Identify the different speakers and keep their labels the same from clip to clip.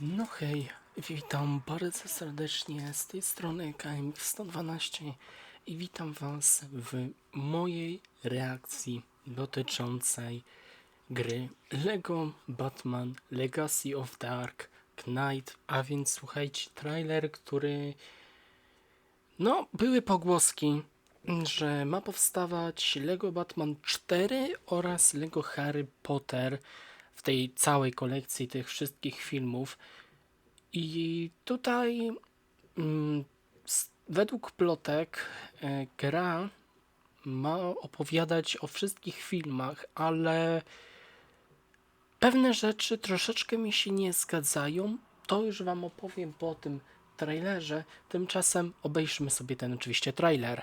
Speaker 1: No hej, witam bardzo serdecznie z tej strony KMX112 i witam Was w mojej reakcji dotyczącej gry LEGO Batman Legacy of Dark Knight, a więc słuchajcie, trailer, który no, były pogłoski, że ma powstawać Lego Batman 4 oraz Lego Harry Potter w tej całej kolekcji tych wszystkich filmów. I tutaj mm, według plotek e, gra ma opowiadać o wszystkich filmach, ale pewne rzeczy troszeczkę mi się nie zgadzają. To już Wam opowiem po tym trailerze. Tymczasem obejrzmy sobie ten oczywiście trailer.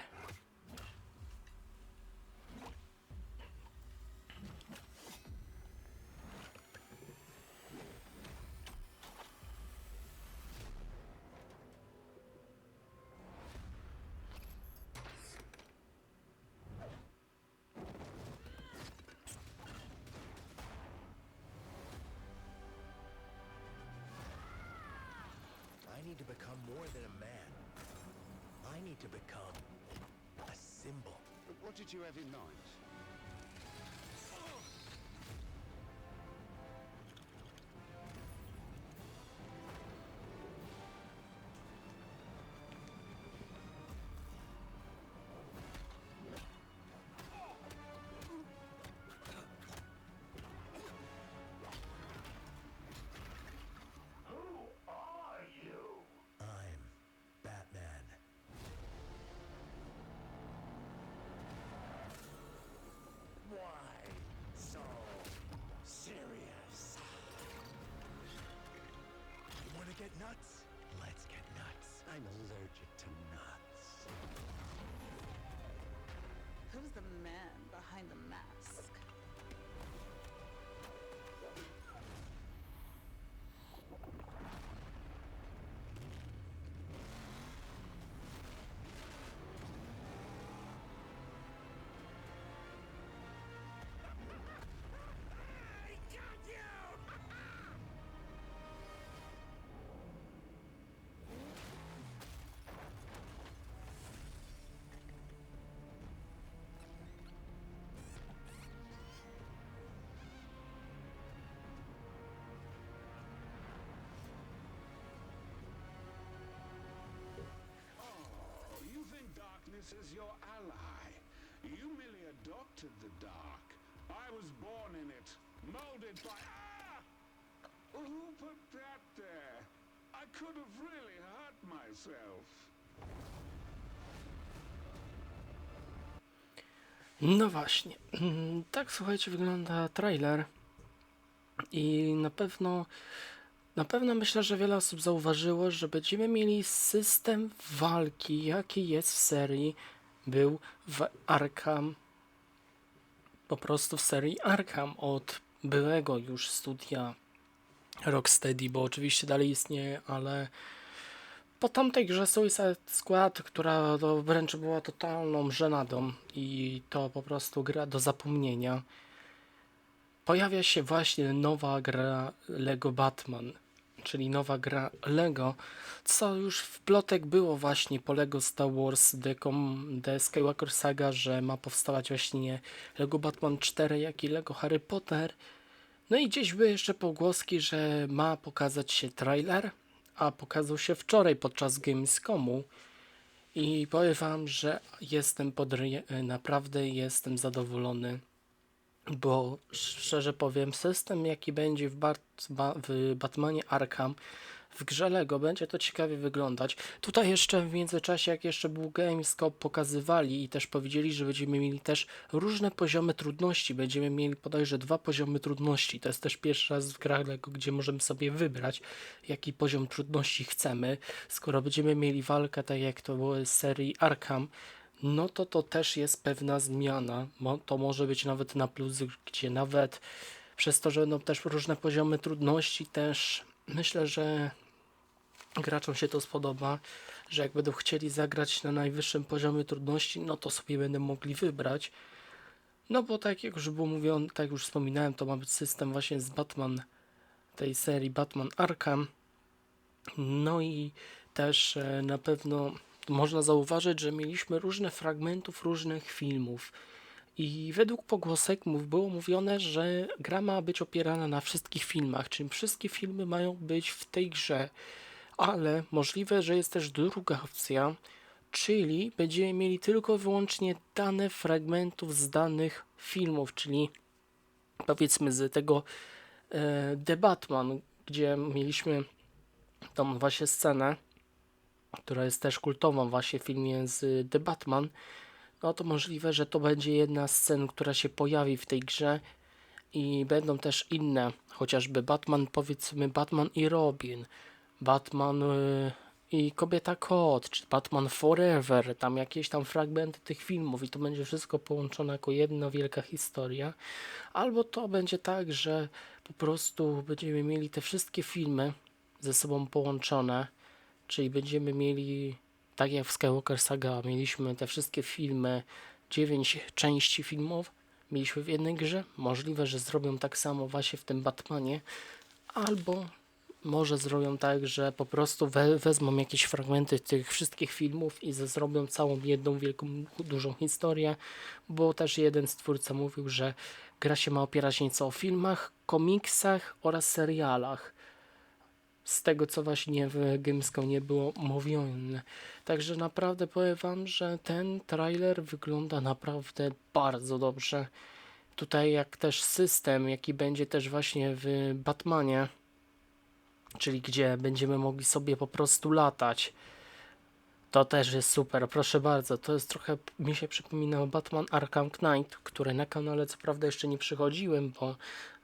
Speaker 2: I need to become more than a man. I need to become a symbol.
Speaker 3: But what did you have in mind?
Speaker 2: Nuts? Let's get nuts.
Speaker 3: I'm allergic to nuts.
Speaker 4: Who's the man behind the mask?
Speaker 3: Darkness is your ally. You merely adopted the dark. I was born in it, molded by... Ah! Who put that there? I could have really hurt myself.
Speaker 1: No właśnie. Mm, Tak słuchajcie, wygląda trailer. I na pewno na pewno myślę, że wiele osób zauważyło, że będziemy mieli system walki, jaki jest w serii był w Arkham. Po prostu w serii Arkham od byłego już studia Rocksteady, bo oczywiście dalej istnieje, ale po tamtej grze Suicide Squad, która to wręcz była totalną żenadą i to po prostu gra do zapomnienia, pojawia się właśnie nowa gra Lego Batman, czyli nowa gra Lego, co już w plotek było właśnie po Lego Star Wars The, Com- The Skywalker Saga, że ma powstawać właśnie Lego Batman 4, jak i Lego Harry Potter. No i gdzieś były jeszcze pogłoski, że ma pokazać się trailer, a pokazał się wczoraj podczas Gamescomu. I powiem wam, że jestem podry- naprawdę jestem zadowolony, bo szczerze powiem, system jaki będzie w, Bat- ba- w Batmanie Arkham w grze Lego będzie to ciekawie wyglądać. Tutaj jeszcze w międzyczasie, jak jeszcze był Gamescom, pokazywali i też powiedzieli, że będziemy mieli też różne poziomy trudności. Będziemy mieli bodajże dwa poziomy trudności. To jest też pierwszy raz w grach Lego, gdzie możemy sobie wybrać, jaki poziom trudności chcemy. Skoro będziemy mieli walkę, tak jak to było z serii Arkham, no to to też jest pewna zmiana. To może być nawet na plus, gdzie nawet przez to, że będą też różne poziomy trudności, też myślę, że graczom się to spodoba, że jak będą chcieli zagrać na najwyższym poziomie trudności, no to sobie będą mogli wybrać. No bo tak jak już było mówione, tak jak już wspominałem, to ma być system właśnie z Batman, tej serii Batman Arkham. No i też e, na pewno można zauważyć, że mieliśmy różne fragmentów różnych filmów. I według pogłosek było mówione, że gra ma być opierana na wszystkich filmach, czyli wszystkie filmy mają być w tej grze. Ale możliwe, że jest też druga opcja, czyli będziemy mieli tylko i wyłącznie dane fragmentów z danych filmów, czyli powiedzmy z tego e, The Batman, gdzie mieliśmy tą właśnie scenę, która jest też kultową właśnie w filmie z The Batman, no to możliwe, że to będzie jedna z scen, która się pojawi w tej grze i będą też inne, chociażby Batman, powiedzmy Batman i Robin, Batman y, i Kobieta Kot, czy Batman Forever, tam jakieś tam fragmenty tych filmów i to będzie wszystko połączone jako jedna wielka historia. Albo to będzie tak, że po prostu będziemy mieli te wszystkie filmy ze sobą połączone, czyli będziemy mieli, tak jak w Skywalker Saga, mieliśmy te wszystkie filmy, 9 części filmów, mieliśmy w jednej grze. Możliwe, że zrobią tak samo właśnie w tym Batmanie, albo może zrobią tak, że po prostu we, wezmą jakieś fragmenty tych wszystkich filmów i zrobią całą jedną wielką, dużą historię, bo też jeden z twórca mówił, że gra się ma opierać nieco o filmach, komiksach oraz serialach. Z tego, co właśnie w Gamescom nie było mówione. Także naprawdę powiem wam, że ten trailer wygląda naprawdę bardzo dobrze. Tutaj jak też system, jaki będzie też właśnie w Batmanie, czyli gdzie będziemy mogli sobie po prostu latać. To też jest super, proszę bardzo. To jest trochę, mi się przypomina Batman Arkham Knight, które na kanale co prawda jeszcze nie przychodziłem, bo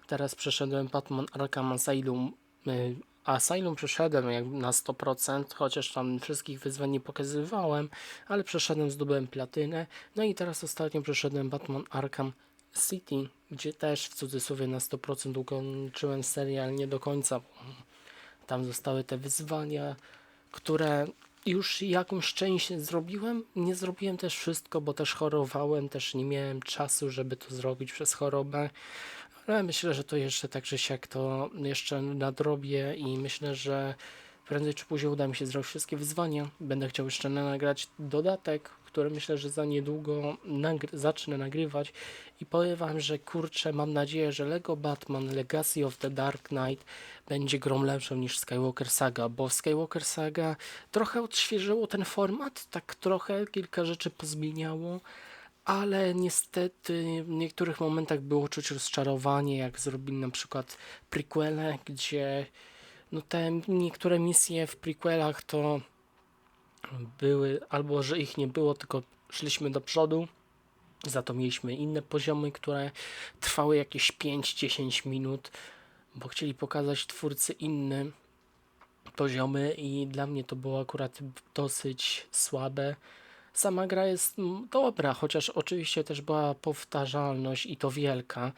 Speaker 1: teraz przeszedłem Batman Arkham Asylum. Asylum przeszedłem jak na 100%, chociaż tam wszystkich wyzwań nie pokazywałem, ale przeszedłem, zdobyłem platynę. No i teraz ostatnio przeszedłem Batman Arkham City, gdzie też w cudzysłowie na 100% ukończyłem serial nie do końca, tam zostały te wyzwania, które już jakąś część zrobiłem. Nie zrobiłem też wszystko, bo też chorowałem, też nie miałem czasu, żeby to zrobić przez chorobę. Ale myślę, że to jeszcze tak czy siak to jeszcze nadrobię i myślę, że prędzej czy później uda mi się zrobić wszystkie wyzwania. Będę chciał jeszcze nagrać dodatek, który myślę, że za niedługo nagry- zacznę nagrywać i powiem wam, że kurczę, mam nadzieję, że Lego Batman Legacy of the Dark Knight będzie grą lepszą niż Skywalker Saga, bo Skywalker Saga trochę odświeżyło ten format, tak trochę kilka rzeczy pozmieniało, ale niestety w niektórych momentach było czuć rozczarowanie, jak zrobili na przykład prequele, gdzie no te niektóre misje w prequelach to były albo, że ich nie było, tylko szliśmy do przodu, za to mieliśmy inne poziomy, które trwały jakieś 5-10 minut, bo chcieli pokazać twórcy inne poziomy i dla mnie to było akurat dosyć słabe. Sama gra jest mm, dobra, chociaż oczywiście też była powtarzalność i to wielka.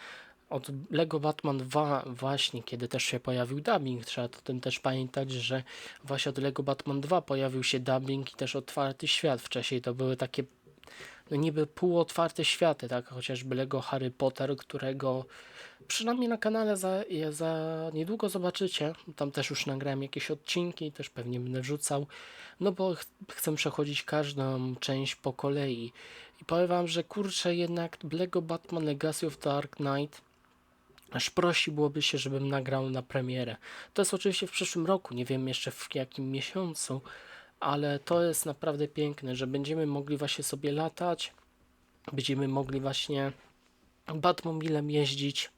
Speaker 1: Od Lego Batman 2 właśnie, kiedy też się pojawił dubbing, trzeba o tym też pamiętać, że właśnie od Lego Batman 2 pojawił się dubbing i też otwarty świat. Wcześniej to były takie no niby półotwarte światy, tak? Chociażby Lego Harry Potter, którego przynajmniej na kanale za, za niedługo zobaczycie. Tam też już nagrałem jakieś odcinki, też pewnie będę wrzucał. No bo ch chcę przechodzić każdą część po kolei. I powiem wam, że kurczę jednak Lego Batman Legacy of Dark Knight aż prosiłoby się, żebym nagrał na premierę. To jest oczywiście w przyszłym roku, nie wiem jeszcze w jakim miesiącu, ale to jest naprawdę piękne, że będziemy mogli właśnie sobie latać, będziemy mogli właśnie Batmobilem jeździć.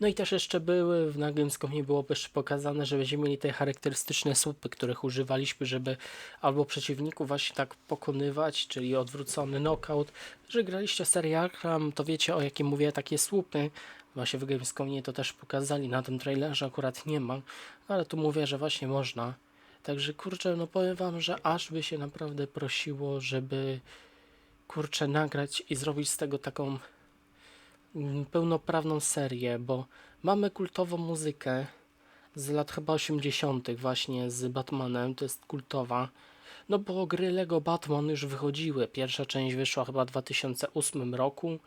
Speaker 1: No i też jeszcze były, w na Gamescomie było jeszcze pokazane, że będziemy mieli te charakterystyczne słupy, których używaliśmy, żeby albo przeciwników właśnie tak pokonywać, czyli odwrócony knockout. Że graliście Arkham, to wiecie o jakim mówię, takie słupy. Właśnie w Gamescomie to też pokazali, na tym trailerze akurat nie ma, ale tu mówię, że właśnie można. Także kurczę, no powiem wam, że aż by się naprawdę prosiło, żeby kurczę nagrać i zrobić z tego taką mm, pełnoprawną serię, bo mamy kultową muzykę z lat chyba 80. właśnie z Batmanem, to jest kultowa. No bo gry Lego Batman już wychodziły. Pierwsza część wyszła chyba w 2008 roku.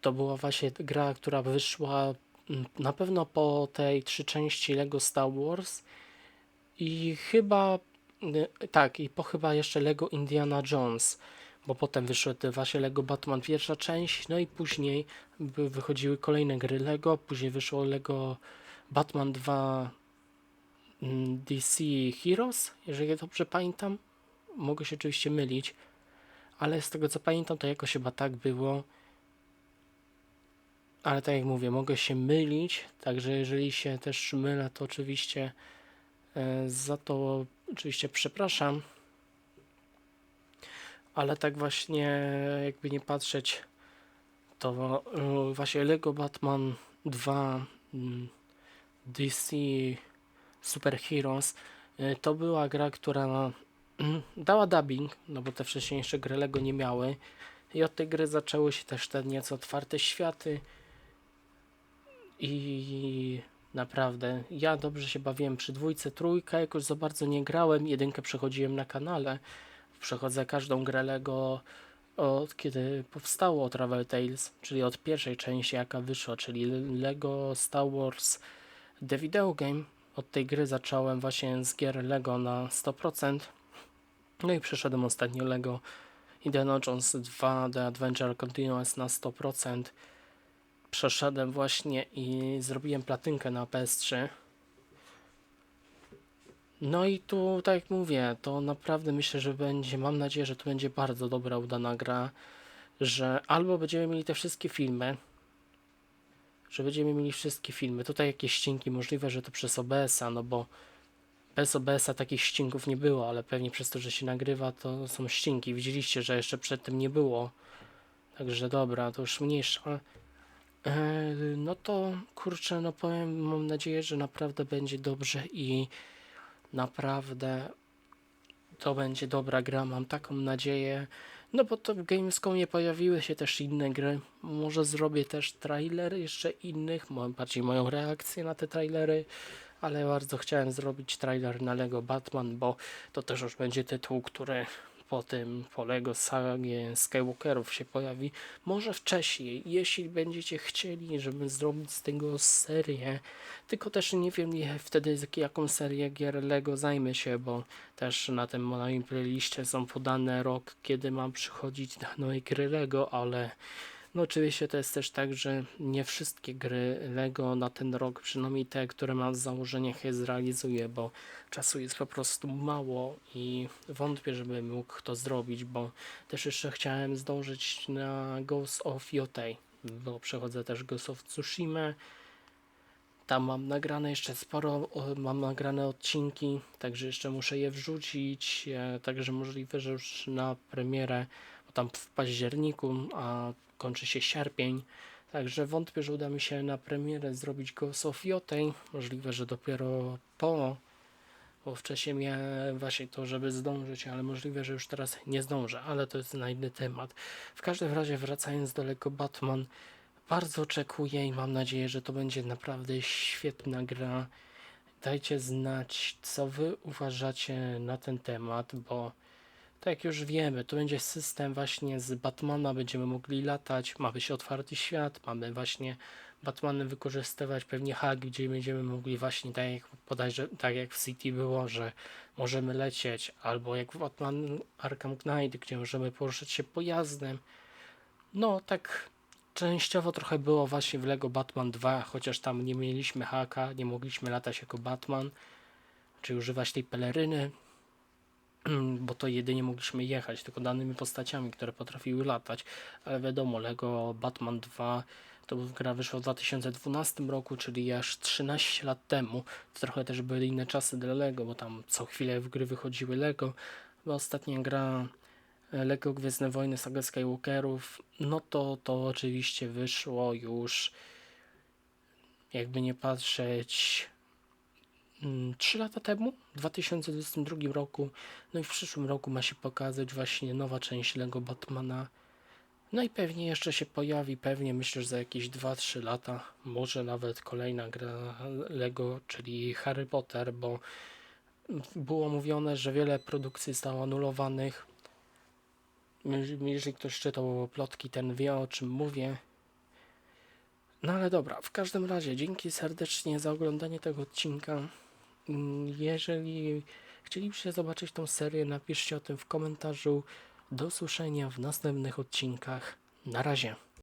Speaker 1: To była właśnie gra, która wyszła mm, na pewno po tej trzy części Lego Star Wars i chyba y, tak, i po chyba jeszcze Lego Indiana Jones, bo potem wyszły te właśnie Lego Batman pierwsza część, no i później wychodziły kolejne gry Lego, później wyszło Lego Batman 2 mm, DC Heroes, jeżeli dobrze pamiętam. Mogę się oczywiście mylić, ale z tego co pamiętam, to jakoś chyba tak było. Ale tak jak mówię, mogę się mylić, także jeżeli się też mylę, to oczywiście e, za to oczywiście przepraszam. Ale tak właśnie, jakby nie patrzeć, to e, właśnie Lego Batman 2 mm, DC Super Heroes e, to była gra, która mm, dała dubbing, no bo te wcześniejsze gry Lego nie miały. I od tej gry zaczęły się też te nieco otwarte światy. I naprawdę, ja dobrze się bawiłem przy dwójce, trójkę, jakoś za bardzo nie grałem, jedynkę przechodziłem na kanale. Przechodzę każdą grę Lego od kiedy powstało Travel Tales, czyli od pierwszej części jaka wyszła, czyli Lego Star Wars The Video Game. Od tej gry zacząłem właśnie z gier Lego na 100%. No i przeszedłem ostatnio Lego Indiana Jones 2 The Adventure Continuous na 100%. Przeszedłem właśnie i zrobiłem platynkę na PS3. No i tu, tak jak mówię, to naprawdę myślę, że będzie, mam nadzieję, że to będzie bardzo dobra, udana gra, że albo będziemy mieli te wszystkie filmy, że będziemy mieli wszystkie filmy, tutaj jakieś ścinki, możliwe, że to przez OBS-a, no bo bez OBS-a takich ścinków nie było, ale pewnie przez to, że się nagrywa, to są ścinki. Widzieliście, że jeszcze przedtem nie było. Także dobra, to już mniejsza. E, no to kurczę, no powiem, mam nadzieję, że naprawdę będzie dobrze i naprawdę to będzie dobra gra, mam taką nadzieję. No bo to w Gamescomie pojawiły się też inne gry. Może zrobię też trailer jeszcze innych, bardziej moją reakcję na te trailery, ale bardzo chciałem zrobić trailer na Lego Batman, bo to też już będzie tytuł, który po tym, po Lego sagie Skywalkerów się pojawi. Może wcześniej, jeśli będziecie chcieli, żeby zrobić z tego serię, tylko też nie wiem wtedy jaką serię gier Lego zajmę się, bo też na tym moim playliście są podane rok, kiedy mam przychodzić na nowe gry Lego, ale no oczywiście to jest też tak, że nie wszystkie gry Lego na ten rok, przynajmniej te, które mam w założeniach je zrealizuję, bo czasu jest po prostu mało i wątpię, żeby mógł to zrobić, bo też jeszcze chciałem zdążyć na Ghost of Yotei, bo przechodzę też Ghost of Tsushima. Tam mam nagrane jeszcze sporo, mam nagrane odcinki, także jeszcze muszę je wrzucić, e, także możliwe, że już na premierę, bo tam w październiku, a kończy się sierpień, także wątpię, że uda mi się na premierę zrobić Ghost of Yotei, możliwe, że dopiero po, bo wcześniej miałem właśnie to, żeby zdążyć, ale możliwe, że już teraz nie zdążę, ale to jest na inny temat. W każdym razie wracając do Lego Batman, bardzo oczekuję i mam nadzieję, że to będzie naprawdę świetna gra. Dajcie znać, co wy uważacie na ten temat, bo tak jak już wiemy, to będzie system właśnie z Batmana, będziemy mogli latać, ma być otwarty świat, mamy właśnie Batmanem wykorzystywać pewnie haki, gdzie będziemy mogli właśnie tak jak podajże, tak jak w City było, że możemy lecieć, albo jak w Batman Arkham Knight, gdzie możemy poruszać się pojazdem. No, tak częściowo trochę było właśnie w Lego Batman 2, chociaż tam nie mieliśmy haka, nie mogliśmy latać jako Batman, czy używać tej peleryny, bo to jedynie mogliśmy jechać tylko danymi postaciami, które potrafiły latać, ale wiadomo, Lego Batman 2 to gra wyszła w 2012 roku, czyli aż 13 lat temu. To trochę też były inne czasy dla Lego, bo tam co chwilę w gry wychodziły Lego. Bo ostatnia gra e, Lego Gwiezdne Wojny Saga Skywalkerów, no to to oczywiście wyszło już jakby nie patrzeć 3 lata temu, w 2022 roku. No i w przyszłym roku ma się pokazać właśnie nowa część Lego Batmana. No i pewnie jeszcze się pojawi, pewnie myślę, że za jakieś 2-3 lata, może nawet kolejna gra Lego, czyli Harry Potter, bo było mówione, że wiele produkcji zostało anulowanych. Jeżeli jeżeli ktoś czytał plotki, ten wie o czym mówię. No ale dobra, w każdym razie dzięki serdecznie za oglądanie tego odcinka. Mm, Jeżeli chcielibyście zobaczyć tą serię, napiszcie o tym w komentarzu. Do usłyszenia w następnych odcinkach. Na razie.